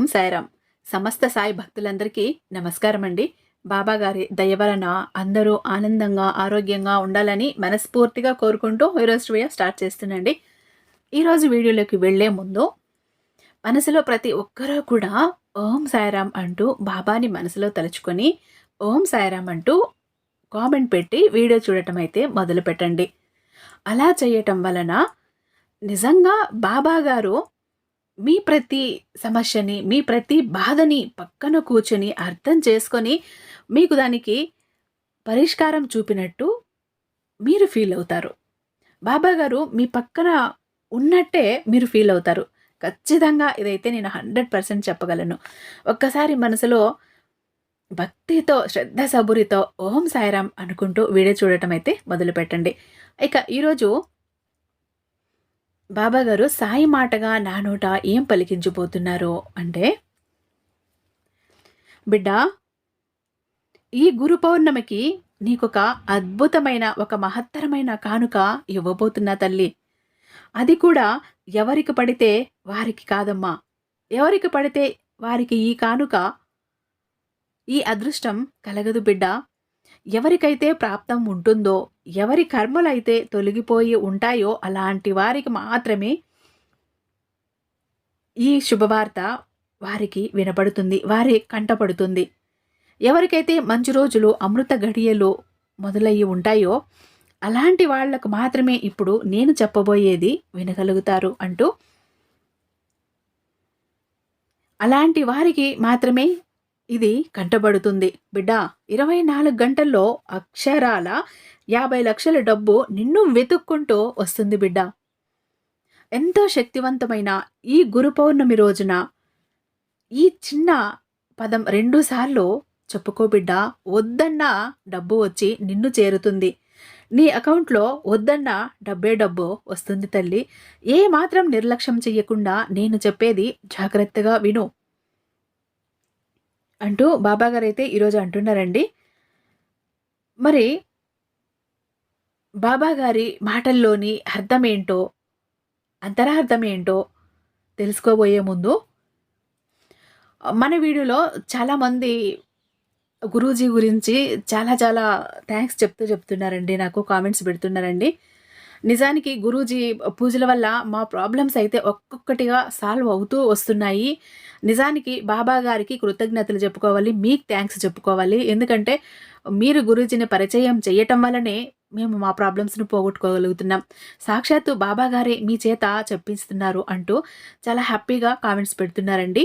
ఓం సాయిరామ్. సమస్త సాయి భక్తులందరికీ నమస్కారం అండి బాబా గారి దయ వలన అందరూ ఆనందంగా ఆరోగ్యంగా ఉండాలని మనస్ఫూర్తిగా కోరుకుంటూ ఈరోజు వీడియో స్టార్ట్ చేస్తున్నాండి ఈరోజు వీడియోలోకి వెళ్ళే ముందు మనసులో ప్రతి ఒక్కరూ కూడా ఓం సాయిరామ్ అంటూ బాబాని మనసులో తలుచుకొని ఓం సాయిరామ్ అంటూ కామెంట్ పెట్టి వీడియో చూడటం అయితే మొదలు పెట్టండి అలా చేయటం వలన నిజంగా బాబా గారు మీ ప్రతి సమస్యని మీ ప్రతి బాధని పక్కన కూర్చొని అర్థం చేసుకొని మీకు దానికి పరిష్కారం చూపినట్టు మీరు ఫీల్ అవుతారు. బాబా గారు మీ పక్కన ఉన్నట్టే మీరు ఫీల్ అవుతారు. ఖచ్చితంగా ఇదైతే నేను హండ్రెడ్ పర్సెంట్ చెప్పగలను. ఒక్కసారి మనసులో భక్తితో శ్రద్ధ సబురితో ఓం సాయిరామ్ అనుకుంటూ వీడియో చూడటం అయితే మొదలు పెట్టండి ఇక ఈరోజు బాబాగారు సాయి మాటగా నా నోట ఏం పలికించబోతున్నారు అంటే బిడ్డ ఈ గురు పౌర్ణమికి నీకొక అద్భుతమైన ఒక మహత్తరమైన కానుక ఇవ్వబోతున్నా తల్లి. అది కూడా ఎవరికి పడితే వారికి కాదమ్మా. ఎవరికి పడితే వారికి ఈ కానుక ఈ అదృష్టం కలగదు బిడ్డ. ఎవరికైతే ప్రాప్తం ఉంటుందో ఎవరి కర్మలైతే తొలగిపోయి ఉంటాయో అలాంటి వారికి మాత్రమే ఈ శుభవార్త వారికి వినపడుతుంది వారి కంటపడుతుంది. ఎవరికైతే మంచి రోజులు అమృత గడియలు మొదలయ్యి ఉంటాయో అలాంటి వాళ్ళకు మాత్రమే ఇప్పుడు నేను చెప్పబోయేది వినగలుగుతారు అంటూ అలాంటి వారికి మాత్రమే ఇది కంటబడుతుంది. బిడ్డ ఇరవై నాలుగు గంటల్లో అక్షరాల యాభై లక్షల డబ్బు నిన్ను వెతుక్కుంటూ వస్తుంది బిడ్డ. ఎంతో శక్తివంతమైన ఈ గురు పౌర్ణమి రోజున ఈ చిన్న పదం రెండుసార్లు చెప్పుకో బిడ్డ వద్దన్న డబ్బు వచ్చి నిన్ను చేరుతుంది. నీ అకౌంట్లో వద్దన్న డబ్బే డబ్బు వస్తుంది తల్లి. ఏ మాత్రం నిర్లక్ష్యం చెయ్యకుండా నేను చెప్పేది జాగ్రత్తగా విను. అంటూ బాబాగారు అయితే ఈరోజు అంటున్నారండి. మరి బాబాగారి మాటల్లోని అర్థం ఏంటో అంతరార్థం ఏంటో తెలుసుకోబోయే ముందు మన వీడియోలో చాలామంది గురూజీ గురించి చాలా చాలా థ్యాంక్స్ చెప్తూ చెప్తున్నారండి. నాకు కామెంట్స్ పెడుతున్నారండి. నిజానికి గురూజీ పూజల వల్ల మా ప్రాబ్లమ్స్ అయితే ఒక్కొక్కటిగా సాల్వ్ అవుతూ వస్తున్నాయి. నిజానికి బాబా గారికి కృతజ్ఞతలు చెప్పుకోవాలి మీకు థ్యాంక్స్ చెప్పుకోవాలి. ఎందుకంటే మీరు గురూజీని పరిచయం చేయటం వల్లనే మేము మా ప్రాబ్లమ్స్ను పోగొట్టుకోగలుగుతున్నాం. సాక్షాత్తు బాబా గారే మీ చేత చెప్పిస్తున్నారు అంటూ చాలా హ్యాపీగా కామెంట్స్ పెడుతున్నారండి.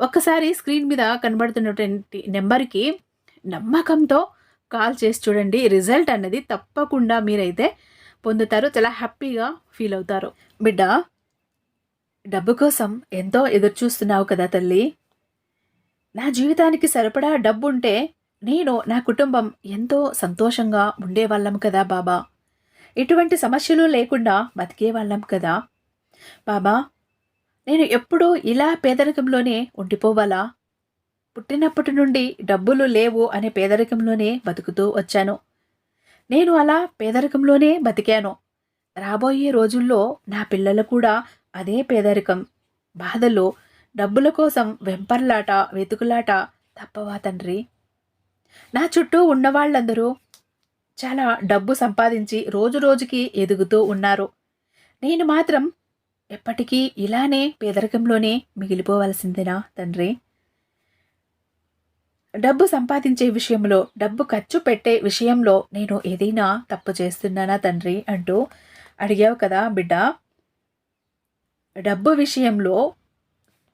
ఒక్కసారి స్క్రీన్ మీద కనబడుతున్నటువంటి నెంబర్కి నమ్మకంతో కాల్ చేసి చూడండి. రిజల్ట్ అన్నది తప్పకుండా మీరైతే పొందుతారు. చాలా హ్యాపీగా ఫీల్ అవుతారు. బిడ్డ డబ్బు కోసం ఎంతో ఎదురు చూస్తున్నావు కదా తల్లి. నా జీవితానికి సరిపడా డబ్బు ఉంటే నేను నా కుటుంబం ఎంతో సంతోషంగా ఉండేవాళ్ళం కదా బాబా. ఎటువంటి సమస్యలు లేకుండా బతికేవాళ్ళం కదా. బాబా నేను ఎప్పుడూ ఇలా పేదరికంలోనే ఉండిపోవాలా? పుట్టినప్పటి నుండి డబ్బులు లేవు అనే పేదరికంలోనే బతుకుతూ వచ్చాను. నేను అలా పేదరికంలోనే బతికాను. రాబోయే రోజుల్లో నా పిల్లలు కూడా అదే పేదరికం. బాధలు డబ్బుల కోసం వెంపర్లాట వెతుకులాట తప్పవా తండ్రి? నా చుట్టూ ఉన్నవాళ్ళందరూ చాలా డబ్బు సంపాదించి రోజు రోజుకి ఎదుగుతూ ఉన్నారు. నేను మాత్రం ఎప్పటికీ ఇలానే పేదరికంలోనే మిగిలిపోవలసిందేనా తండ్రి? డబ్బు సంపాదించే విషయంలో డబ్బు ఖర్చు పెట్టే విషయంలో నేను ఏదైనా తప్పు చేస్తున్నానా తండ్రి అంటూ అడిగావు కదా బిడ్డ. డబ్బు విషయంలో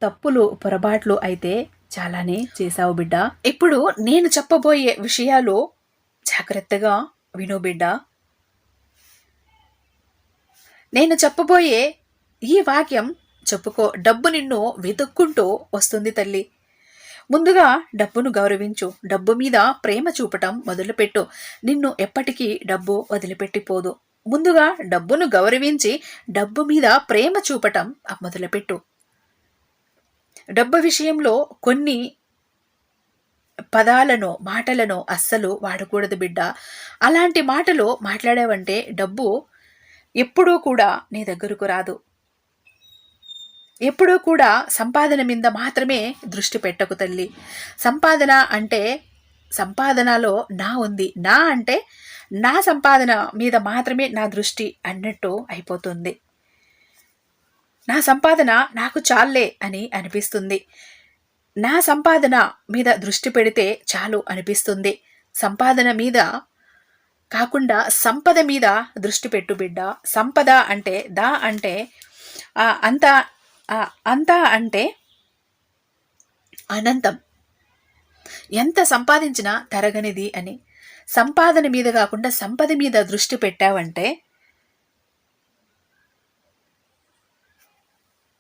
తప్పులు పొరపాట్లు అయితే చాలానే చేశావు బిడ్డ. ఇప్పుడు నేను చెప్పబోయే విషయాలు జాగ్రత్తగా విను బిడ్డ. నేను చెప్పబోయే ఈ వాక్యం చెప్పుకో డబ్బు నిన్ను వెతుక్కుంటూ వస్తుంది తల్లి. ముందుగా డబ్బును గౌరవించు. డబ్బు మీద ప్రేమ చూపటం మొదలుపెట్టు. నిన్ను ఎప్పటికీ డబ్బు వదిలిపెట్టిపోదు. ముందుగా డబ్బును గౌరవించి డబ్బు మీద ప్రేమ చూపటం మొదలుపెట్టు. డబ్బు విషయంలో కొన్ని పదాలను మాటలను అస్సలు వాడకూడదు బిడ్డ. అలాంటి మాటలు మాట్లాడావంటే డబ్బు ఎప్పుడూ కూడా నీ దగ్గరకు రాదు. ఎప్పుడూ కూడా సంపాదన మీద మాత్రమే దృష్టి పెట్టకు తల్లి. సంపాదన అంటే సంపాదనలో నా ఉంది. నా అంటే నా సంపాదన మీద మాత్రమే నా దృష్టి అన్నట్టు అయిపోతుంది. నా సంపాదన నాకు చాలే అని అనిపిస్తుంది. నా సంపాదన మీద దృష్టి పెడితే చాలు అనిపిస్తుంది. సంపాదన మీద కాకుండా సంపద మీద దృష్టి పెట్టు బిడ్డ. సంపద అంటే దా అంటే అంత అంతా అంటే అనంతం. ఎంత సంపాదించినా తరగనిది అని. సంపాదన మీద కాకుండా సంపద మీద దృష్టి పెట్టావంటే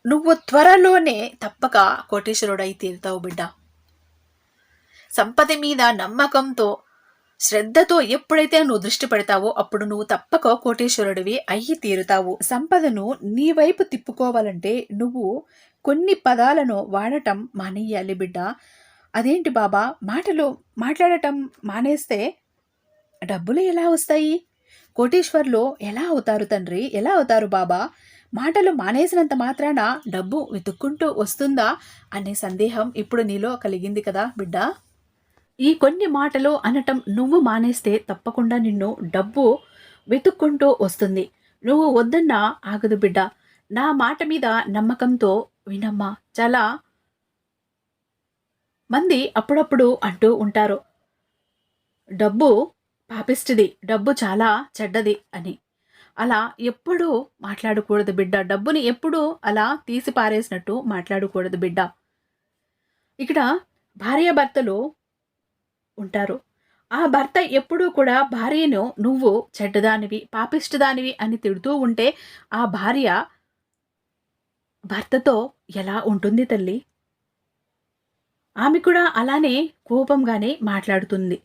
నువ్వు త్వరలోనే తప్పక కోటేశ్వరుడై తీరుతావు బిడ్డ. సంపద మీద నమ్మకంతో శ్రద్ధతో ఎప్పుడైతే నువ్వు దృష్టి పెడతావో అప్పుడు నువ్వు తప్పక కోటేశ్వరుడివి అయ్యి తీరుతావు. సంపదను నీ వైపు తిప్పుకోవాలంటే నువ్వు కొన్ని పదాలను వాడటం మానేయాలి బిడ్డ. అదేంటి బాబా? మాటలు మాట్లాడటం మానేస్తే డబ్బులు ఎలా వస్తాయి? కోటేశ్వర్లు ఎలా అవుతారు తండ్రి? ఎలా అవుతారు బాబా? మాటలు మానేసినంత మాత్రాన డబ్బు వెతుక్కుంటూ వస్తుందా? అనే సందేహం ఇప్పుడు నీలో కలిగింది కదా బిడ్డ. ఈ కొన్ని మాటలు అనటం నువ్వు మానేస్తే తప్పకుండా నిన్ను డబ్బు వెతుక్కుంటూ వస్తుంది. నువ్వు వద్దన్నా ఆగదు బిడ్డ. నా మాట మీద నమ్మకంతో వినమ్మా. చాలా మంది అప్పుడప్పుడు అంటూ ఉంటారు. డబ్బు పాపిస్తుంది డబ్బు చాలా చెడ్డది అని. అలా ఎప్పుడూ మాట్లాడకూడదు బిడ్డ. డబ్బుని ఎప్పుడూ అలా తీసి పారేసినట్టు మాట్లాడకూడదు బిడ్డ. ఇక్కడ భార్యాభర్తలు ఉంటారు. ఆ భర్త ఎప్పుడూ కూడా భార్యను నువ్వు చెడ్డదానివి పాపిష్టదానివి అని తిడుతూ ఉంటే ఆ భార్య భర్తతో ఎలా ఉంటుంది తల్లి? ఆమె కూడా అలానే కోపంగానే మాట్లాడుతుంది.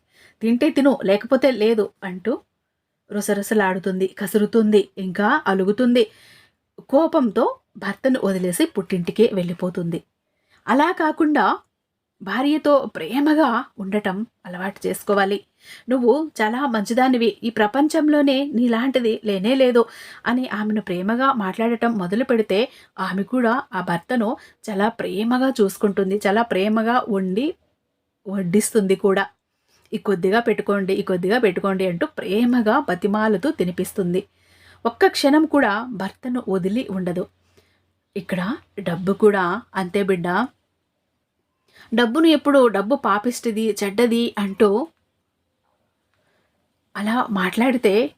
తింటే తిను లేకపోతే లేదు అంటూ రుసరుసలాడుతుంది కసురుతుంది ఇంకా అలుగుతుంది. కోపంతో భర్తను వదిలేసి పుట్టింటికి వెళ్ళిపోతుంది. అలా కాకుండా భార్యతో ప్రేమగా ఉండటం అలవాటు చేసుకోవాలి. నువ్వు చాలా మంచిదానివి. ఈ ప్రపంచంలోనే నీలాంటిది లేనే లేదు అని ఆమెను ప్రేమగా మాట్లాడటం మొదలు పెడితే ఆమె కూడా ఆ భర్తను చాలా ప్రేమగా చూసుకుంటుంది. చాలా ప్రేమగా వండి వడ్డిస్తుంది కూడా. ఈ కొద్దిగా పెట్టుకోండి ఈ కొద్దిగా పెట్టుకోండి అంటూ ప్రేమగా బతిమాలతో తినిపిస్తుంది. ఒక్క క్షణం కూడా భర్తను వదిలి ఉండదు. ఇక్కడ డబ్బు కూడా అంతే బిడ్డ డబ్బును ఎప్పుడు డబ్బు పాపిస్తుంది చెడ్డది అంటూ అలా మాట్లాడితే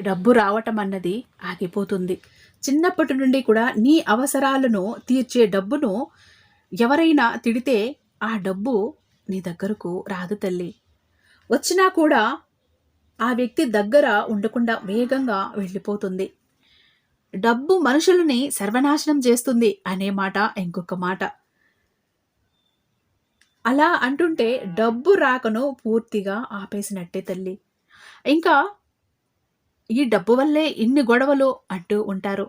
డబ్బు రావటం అన్నది ఆగిపోతుంది. చిన్నప్పటి నుండి కూడా నీ అవసరాలను తీర్చే డబ్బును ఎవరైనా తిడితే ఆ డబ్బు నీ దగ్గరకు రాదు తల్లి. వచ్చినా కూడా ఆ వ్యక్తి దగ్గర ఉండకుండా వేగంగా వెళ్ళిపోతుంది. డబ్బు మనుషులని సర్వనాశనం చేస్తుంది అనే మాట ఇంకొక మాట. అలా అంటుంటే డబ్బు రాకను పూర్తిగా ఆపేసినట్టే తల్లి. ఇంకా ఈ డబ్బు వల్లే ఇన్ని గొడవలు అంటూ ఉంటారు.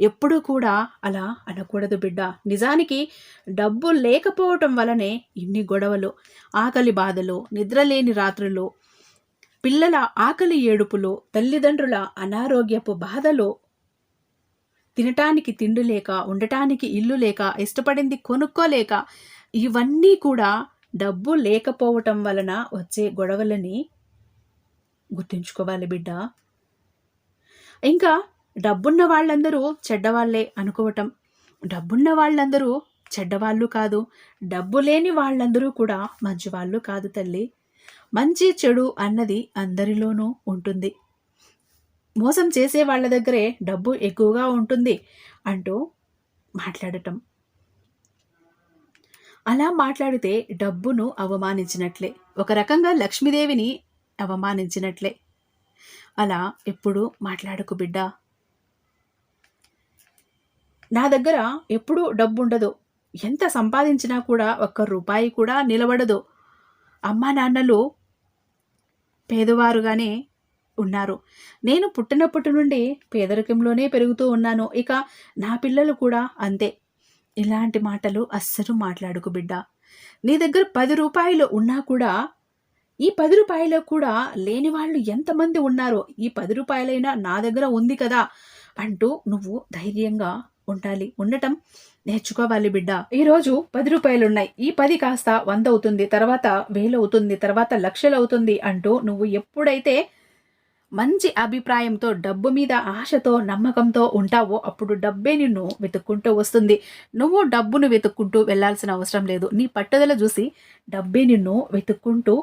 ఎప్పుడూ కూడా అలా అనకూడదు బిడ్డ. నిజానికి డబ్బు లేకపోవటం వలనే ఇన్ని గొడవలు ఆకలి బాధలు నిద్రలేని రాత్రులు పిల్లల ఆకలి ఏడుపులు తల్లిదండ్రుల అనారోగ్యపు బాధలు తినటానికి తిండి లేక ఉండటానికి ఇల్లు లేక ఇష్టపడింది కొనుక్కోలేక ఇవన్నీ కూడా డబ్బు లేకపోవటం వలన వచ్చే గొడవలని గుర్తుంచుకోవాలి బిడ్డ. ఇంకా డబ్బున్న వాళ్ళందరూ చెడ్డవాళ్ళే అనుకోవటం. డబ్బున్న వాళ్ళందరూ చెడ్డవాళ్ళు కాదు. డబ్బు లేని వాళ్ళందరూ కూడా మంచివాళ్ళు కాదు తల్లి. మంచి చెడు అన్నది అందరిలోనూ ఉంటుంది. మోసం చేసే వాళ్ళ దగ్గరే డబ్బు ఎక్కువగా ఉంటుంది అంటూ మాట్లాడటం. అలా మాట్లాడితే డబ్బును అవమానించినట్లే. ఒక రకంగా లక్ష్మీదేవిని అవమానించినట్లే. అలా ఎప్పుడు మాట్లాడకు బిడ్డ. నా దగ్గర ఎప్పుడూ డబ్బు ఉండదు ఎంత సంపాదించినా కూడా ఒక్క రూపాయి కూడా నిలబడదు. అమ్మా నాన్నలు పేదవారుగానే ఉన్నారు. నేను పుట్టినప్పటి నుండి పేదరికంలోనే పెరుగుతూ ఉన్నాను. ఇక నా పిల్లలు కూడా అంతే. ఇలాంటి మాటలు అస్సలు మాట్లాడుకు బిడ్డ. నీ దగ్గర పది రూపాయలు ఉన్నా కూడా ఈ పది రూపాయలు కూడా లేని వాళ్ళు ఎంతమంది ఉన్నారో ఈ పది రూపాయలైనా నా దగ్గర ఉంది కదా అంటూ నువ్వు ధైర్యంగా ఉండాలి. ఉండటం నేర్చుకోవాలి బిడ్డ. ఈరోజు పది రూపాయలు ఉన్నాయి ఈ పది కాస్త వంద అవుతుంది తర్వాత వేలు అవుతుంది తర్వాత లక్షలు అవుతుంది అంటూ నువ్వు ఎప్పుడైతే మంచి అభిప్రాయంతో డబ్బు మీద ఆశతో నమ్మకంతో ఉంటావో అప్పుడు డబ్బే నిన్ను వెతుక్కుంటూ వస్తుంది. నువ్వు డబ్బును వెతుక్కుంటూ వెళ్ళాల్సిన అవసరం లేదు. నీ పట్టుదల చూసి డబ్బే నిన్ను వెతుక్కుంటూ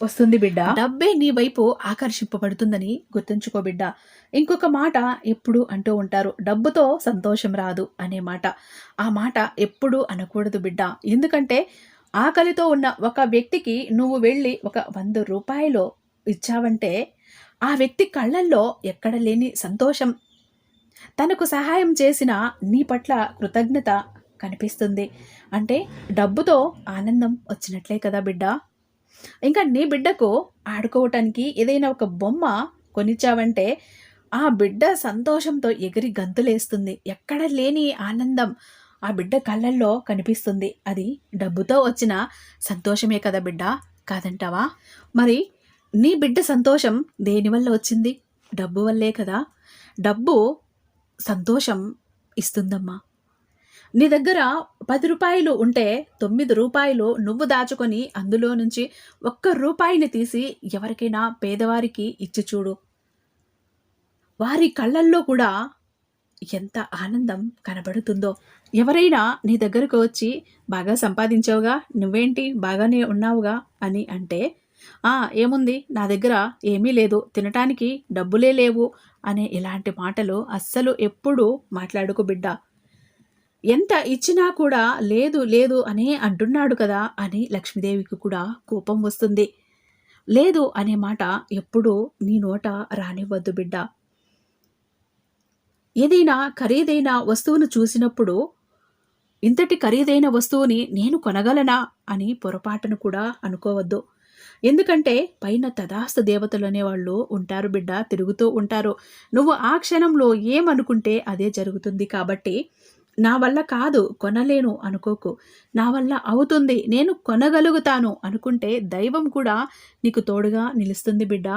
వస్తుంది బిడ్డ. డబ్బే నీ వైపు ఆకర్షింపబడుతుందని గుర్తుంచుకో బిడ్డ. ఇంకొక మాట ఎప్పుడు అంటూ ఉంటారు డబ్బుతో సంతోషం రాదు అనే మాట. ఆ మాట ఎప్పుడు అనకూడదు బిడ్డ. ఎందుకంటే ఆకలితో ఉన్న ఒక వ్యక్తికి నువ్వు వెళ్ళి ఒక వంద రూపాయలు ఇచ్చావంటే ఆ వ్యక్తి కళ్ళల్లో ఎక్కడ లేని సంతోషం. తనకు సహాయం చేసిన నీ పట్ల కృతజ్ఞత కనిపిస్తుంది. అంటే డబ్బుతో ఆనందం వచ్చినట్లే కదా బిడ్డ. ఇంకా నీ బిడ్డకు ఆడుకోవటానికి ఏదైనా ఒక బొమ్మ కొనిచ్చావంటే ఆ బిడ్డ సంతోషంతో ఎగిరి గంతులేస్తుంది. ఎక్కడ లేని ఆనందం ఆ బిడ్డ కళ్ళల్లో కనిపిస్తుంది. అది డబ్బుతో వచ్చిన సంతోషమే కదా బిడ్డ. కాదంటావా? మరి నీ బిడ్డ సంతోషం దేనివల్ల వచ్చింది? డబ్బు వల్లే కదా. డబ్బు సంతోషం ఇస్తుందమ్మా. నీ దగ్గర పది రూపాయలు ఉంటే తొమ్మిది రూపాయలు నువ్వు దాచుకొని అందులో నుంచి ఒక్క రూపాయిని తీసి ఎవరికైనా పేదవారికి ఇచ్చి చూడు. వారి కళ్ళల్లో కూడా ఎంత ఆనందం కనబడుతుందో. ఎవరైనా నీ దగ్గరకు వచ్చి బాగా సంపాదించావుగా నువ్వేంటి బాగానే ఉన్నావుగా అని అంటే ఏముంది? నా దగ్గర ఏమీ లేదు. తినటానికి డబ్బులే లేవు అనే ఇలాంటి మాటలు అస్సలు ఎప్పుడూ మాట్లాడుకు బిడ్డ. ఎంత ఇచ్చినా కూడా లేదు లేదు అనే అంటున్నాడు కదా అని లక్ష్మీదేవికి కూడా కోపం వస్తుంది. లేదు అనే మాట ఎప్పుడూ నీ నోట రానివ్వద్దు బిడ్డ. ఏదైనా ఖరీదైన వస్తువును చూసినప్పుడు ఇంతటి ఖరీదైన వస్తువుని నేను కొనగలనా? అని పొరపాటును కూడా అనుకోవద్దు. ఎందుకంటే పైన తదాస్త దేవతలు అనేవాళ్ళు ఉంటారు బిడ్డ తిరుగుతూ ఉంటారు. నువ్వు ఆ క్షణంలో ఏమనుకుంటే అదే జరుగుతుంది కాబట్టి నా వల్ల కాదు కొనలేను అనుకోకు. నా వల్ల అవుతుంది నేను కొనగలుగుతాను అనుకుంటే దైవం కూడా నీకు తోడుగా నిలుస్తుంది బిడ్డ.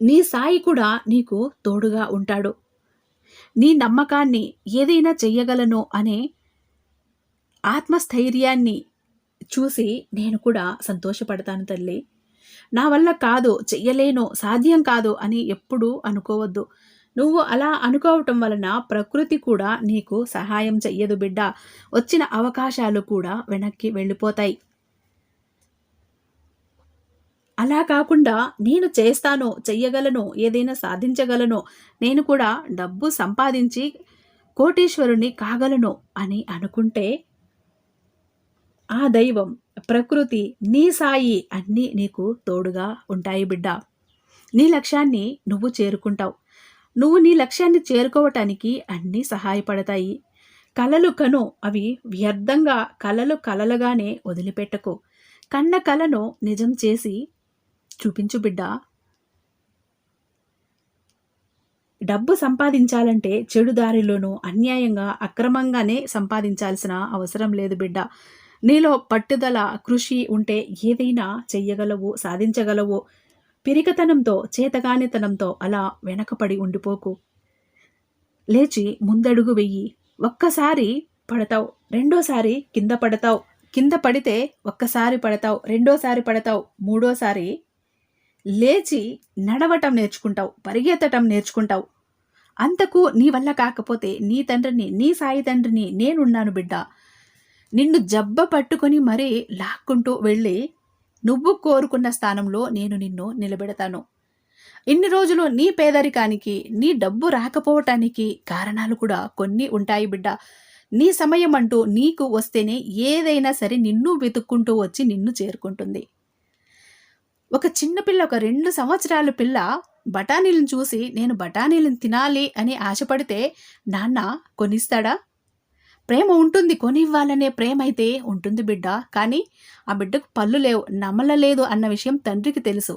నీ సాయి కూడా నీకు తోడుగా ఉంటాడు. నీ నమ్మకాన్ని ఏదైనా చెయ్యగలను అనే ఆత్మస్థైర్యాన్ని చూసి నేను కూడా సంతోషపడతాను తల్లి. నా వల్ల కాదు చెయ్యలేను సాధ్యం కాదు అని ఎప్పుడూ అనుకోవద్దు. నువ్వు అలా అనుకోవటం వలన ప్రకృతి కూడా నీకు సహాయం చెయ్యదు బిడ్డ. వచ్చిన అవకాశాలు కూడా వెనక్కి వెళ్ళిపోతాయి. అలా కాకుండా నేను చేస్తాను చెయ్యగలను ఏదైనా సాధించగలను నేను కూడా డబ్బు సంపాదించి కోటీశ్వరుని కాగలను అని అనుకుంటే ఆ దైవం ప్రకృతి నీ సాయి అన్నీ నీకు తోడుగా ఉంటాయి బిడ్డ. నీ లక్ష్యాన్ని నువ్వు చేరుకుంటావు. నువ్వు నీ లక్ష్యాన్ని చేరుకోవటానికి అన్నీ సహాయపడతాయి. కలలు కను అవి వ్యర్థంగా కలలు కలలుగానే వదిలిపెట్టకు. కన్న కలను నిజం చేసి చూపించు బిడ్డ. డబ్బు సంపాదించాలంటే చెడు దారిలోనూ అన్యాయంగా అక్రమంగానే సంపాదించాల్సిన అవసరం లేదు బిడ్డ. నీలో పట్టుదల కృషి ఉంటే ఏదైనా చెయ్యగలవు సాధించగలవు. పిరికతనంతో చేతగానితనంతో అలా వెనకపడి ఉండిపోకు. లేచి ముందడుగు వెయ్యి. ఒక్కసారి పడతావు రెండోసారి కింద పడతావు. కింద పడితే ఒక్కసారి పడతావు రెండోసారి పడతావు మూడోసారి లేచి నడవటం నేర్చుకుంటావు పరిగెత్తటం నేర్చుకుంటావు. అంతకు నీ వల్ల కాకపోతే నీ తండ్రిని నీ సాయి తండ్రిని నేనున్నాను బిడ్డ. నిన్ను జబ్బ పట్టుకొని మరీ లాక్కుంటూ వెళ్ళి నువ్వు కోరుకున్న స్థానంలో నేను నిన్ను నిలబెడతాను. ఇన్ని రోజులు నీ పేదరికానికి నీ డబ్బు రాకపోవటానికి కారణాలు కూడా కొన్ని ఉంటాయి బిడ్డ. నీ సమయం అంటూ నీకు వస్తేనే ఏదైనా సరే నిన్ను వెతుక్కుంటూ వచ్చి నిన్ను చేరుకుంటుంది. ఒక చిన్నపిల్ల ఒక రెండు సంవత్సరాల పిల్ల బఠానీలను చూసి నేను బఠానీలను తినాలి అని ఆశపడితే నాన్న కొనిస్తాడా? ప్రేమ ఉంటుంది కొనివ్వాలనే ప్రేమ అయితే ఉంటుంది బిడ్డ. కానీ ఆ బిడ్డకు పళ్ళు లేవు నమలలేదు అన్న విషయం తండ్రికి తెలుసు.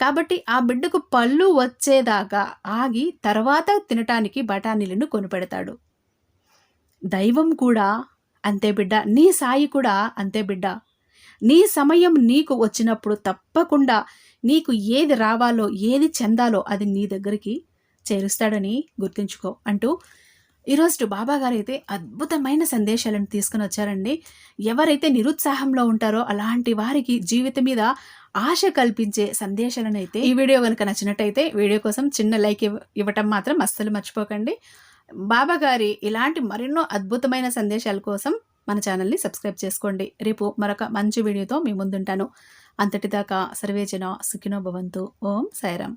కాబట్టి ఆ బిడ్డకు పళ్ళు వచ్చేదాకా ఆగి తర్వాత తినటానికి బఠానీలను కొనిపెడతాడు. దైవం కూడా అంతే బిడ్డ. నీ సాయి కూడా అంతే బిడ్డ. నీ సమయం నీకు వచ్చినప్పుడు తప్పకుండా నీకు ఏది రావాలో ఏది చెందాలో అది నీ దగ్గరికి చేరుస్తాడని గుర్తుంచుకో అంటూ ఈరోజు బాబా గారు అయితే అద్భుతమైన సందేశాలను తీసుకుని వచ్చారండి. ఎవరైతే నిరుత్సాహంలో ఉంటారో అలాంటి వారికి జీవితం మీద ఆశ కల్పించే సందేశాలను అయితే ఈ వీడియో కనుక నచ్చినట్టయితే వీడియో కోసం చిన్న లైక్ ఇవ్వటం మాత్రం అస్సలు మర్చిపోకండి. బాబా గారి ఇలాంటి మరెన్నో అద్భుతమైన సందేశాల కోసం మన ఛానల్ని సబ్స్క్రైబ్ చేసుకోండి. రేపు మరొక మంచి వీడియోతో మీ ముందుంటాను. అంతటిదాకా సర్వేజన సుఖినో భవంతు. ఓం సాయిరామ్.